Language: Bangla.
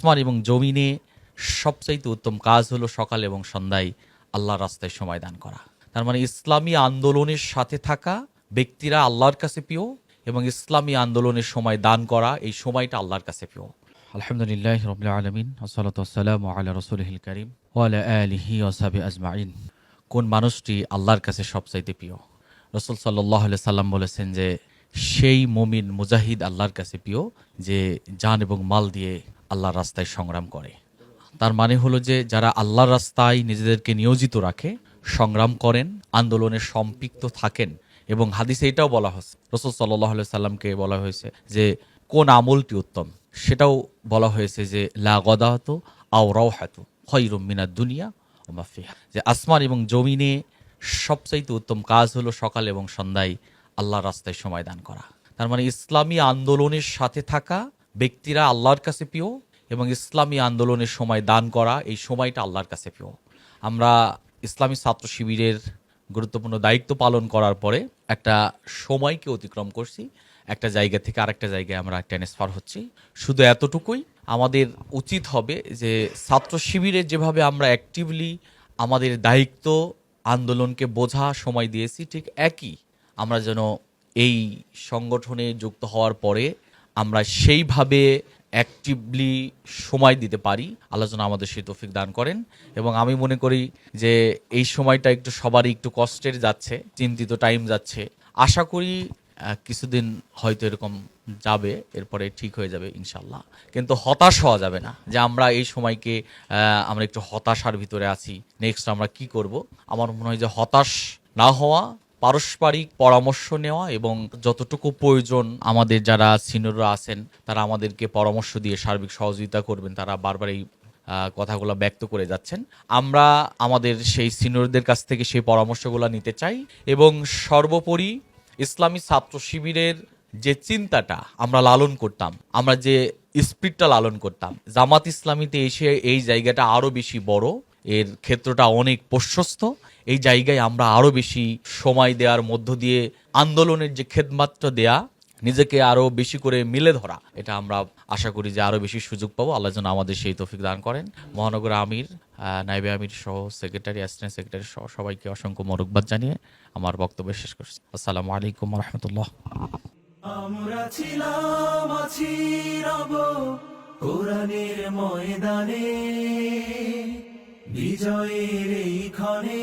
আসমান এবং জমিনে সবচাইতে উত্তম কাজ হলো সকাল এবং সন্ধ্যায় আল্লাহর রাস্তায় সময় দান করা। তার মানে ইসলামী আন্দোলনের সাথে থাকা ব্যক্তিরা আল্লাহর কাছে প্রিয় এবং ইসলামী আন্দোলনের সময় দান করা এই সময়টা আল্লাহর কাছে প্রিয়। আলহামদুলিল্লাহ রবিল আলমিন আসসালাম আল্লাহ রসুলহিল করিম ওয়ালা আলিহি ওসাবি আজমাইন। কোন মানুষটি আল্লাহর কাছে সবচাইতে প্রিয়? রসুল সাল্লাহ সাল্লাম বলেছেন যে সেই মমিন মুজাহিদ আল্লাহর কাছে প্রিয় যে জান এবং মাল দিয়ে আল্লাহর রাস্তায় সংগ্রাম করে। তার মানে হলো যে যারা আল্লাহর রাস্তায় নিজেদেরকে নিয়োজিত রাখে, সংগ্রাম করেন, আন্দোলনে সম্পৃক্ত থাকেন এবং হাদিসে এটাও বলা হয়েছে, রসুল সাল্লাহ সাল্লামকে বলা হয়েছে যে কোন আমলটি উত্তম? সেটাও বলা হয়েছে যে লা গদাহত আও রাওহাত খৈরুম মিনাদ দুনিয়া ও মাফিহা যে আসমান এবং জমিনে সবচাইতে উত্তম কাজ হলো সকাল এবং সন্ধ্যায় আল্লাহর রাস্তায় সময় দান করা। তার মানে ইসলামী আন্দোলনের সাথে থাকা ব্যক্তিরা আল্লাহর কাছে প্রিয় এবং ইসলামী আন্দোলনের সময় দান করা এই সময়টা আল্লাহর কাছে প্রিয়। আমরা ইসলামী ছাত্র শিবিরের গুরুত্বপূর্ণ দায়িত্ব পালন করার পরে একটা সময়কে অতিক্রম করছি। একটা জায়গা থেকে আরেকটা জায়গায় আমরা ট্রান্সফার হচ্ছি। শুধু এতটুকুই, আমাদের উচিত হবে যে ছাত্র শিবিরে যেভাবে আমরা অ্যাক্টিভলি আমাদের দায়িত্ব আন্দোলনকে বোঝা, সময় দিয়েছি, ঠিক একই আমরা যেন এই সংগঠনে যুক্ত হওয়ার পরে আমরা সেইভাবে অ্যাক্টিভলি সময় দিতে পারি। আল্লাহ যেন আমাদের সেই তৌফিক দান করেন। এবং আমি মনে করি যে এই সময়টা একটু সবারই একটু কষ্টের যাচ্ছে, চিন্তিত টাইম যাচ্ছে। আশা করি কিছুদিন হয়তো এরকম যাবে, এরপরে ঠিক হয়ে যাবে ইনশাল্লাহ কিন্তু হতাশ হওয়া যাবে না যে আমরা এই সময়কে আমরা একটু হতাশার ভিতরে আছি। নেক্সট আমরা কি করব? আমার মনে হয় যে হতাশ না হওয়া পারস্পরিক পরামর্শ নেওয়া এবং যতটুকু প্রয়োজন আমাদের যারা সিনিয়ররা আছেন, তারা আমাদেরকে পরামর্শ দিয়ে সার্বিক সহযোগিতা করবেন। তারা বারবার এই কথাগুলো ব্যক্ত করে যাচ্ছেন। আমরা আমাদের সেই সিনিয়রদের কাছ থেকে সেই পরামর্শগুলো নিতে চাই এবং সর্বোপরি ইসলামী ছাত্র শিবিরের যে চিন্তাটা আমরা লালন করতাম, আমরা যে স্পিডটা লালন করতাম, জামাত ইসলামীতে এসে এই জায়গাটা আরও বেশি বড় এর ক্ষেত্রটা অনেক প্রশস্ত। এই জায়গায় আমরা আরও বেশি সময় দেওয়ার মধ্য দিয়ে আন্দোলনের যে খেদমাত্র দেয়া, নিজেকে আরও বেশি করে মিলে ধরা, এটা আমরা আশা করি যে আরও বেশি সুযোগ পাবো। আল্লাহ যেন আমাদের সেই তৌফিক দান করেন। মহানগর আমির নাইবে আমির সহ সেক্রেটারি, অ্যাসিস্ট্যান্ট সেক্রেটারি সহ সবাইকে অসংখ্য মরকবাদ জানিয়ে আমার বক্তব্য শেষ করছি। আসসালামু আলাইকুম রহমতুল্লাহ। আমরা ছিলাম, আছি রব কোরআনের ময়দানে। বিজয়ের এই ক্ষণে